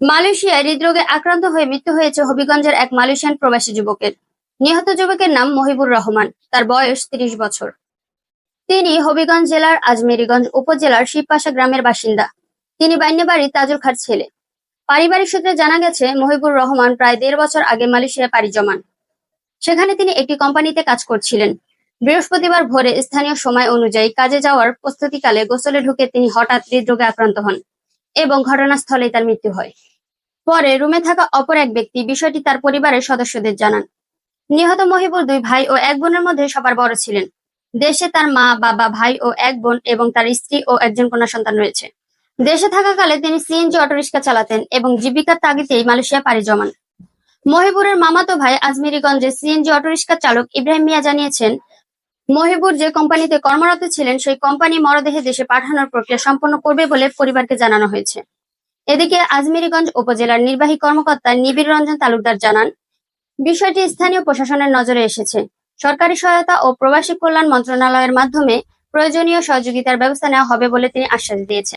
মালয়েশিয়ায় হৃদরোগে আক্রান্ত হয়ে মৃত্যু হয়েছে হবিগঞ্জের এক মালয়েশিয়ান প্রবাসী যুবকের। নিহত যুবকের নাম মহিবুর রহমান। তার বয়স তিরিশ বছর। তিনি হবিগঞ্জ জেলার আজমেরিগঞ্জ উপজেলার শিবপাশা গ্রামের বাসিন্দা। তিনি বাইন্যবাড়ি তাজুল খার ছেলে। পারিবারিক সূত্রে জানা গেছে, মহিবুর রহমান প্রায় দেড় বছর আগে মালয়েশিয়ায় পাড়ি জমান। সেখানে তিনি একটি কোম্পানিতে কাজ করছিলেন। বৃহস্পতিবার ভোরে স্থানীয় সময় অনুযায়ী কাজে যাওয়ার প্রস্তুতিকালে গোসলে ঢুকে তিনি হঠাৎ হৃদরোগে আক্রান্ত হন। এবং ঘটনাস্থলেই তার মৃত্যু হয়। পরে রুমে থাকা অপর এক ব্যক্তি বিষয়টি তার পরিবারের সদস্যদের জানান। নিহত মহিবুর দুই ভাই ও এক বোনের মধ্যে সবার বড় ছিলেন। দেশে তার মা, বাবা, ভাই ও এক বোন এবং তার স্ত্রী ও একজন কন্যা সন্তান রয়েছে। দেশে থাকাকালে তিনি সিএনজি অটোরিকশা চালাতেন এবং জীবিকার তাগিদেই মালয়েশিয়া পাড়ি জমান। মহিবুরের মামাতো ভাই আজমিরিগঞ্জে সিএনজি অটোরিকশা চালক ইব্রাহিম মিয়া জানিয়েছেন মহিবুর যে কোম্পানিতে কর্মরত ছিলেন, সেই কোম্পানি মরদেহে দেশে পাঠানোর প্রক্রিয়া সম্পন্ন করবে বলে পরিবারকে জানানো হয়েছে। এদিকে আজমিরিগঞ্জ উপজেলার নির্বাহী কর্মকর্তা নিবিড় রঞ্জন তালুকদার জানান, বিষয়টি স্থানীয় প্রশাসনের নজরে এসেছে। সরকারি সহায়তা ও প্রবাসী কল্যাণ মন্ত্রণালয়ের মাধ্যমে প্রয়োজনীয় সহযোগিতার ব্যবস্থা নেওয়া হবে বলে তিনি আশ্বাস দিয়েছেন।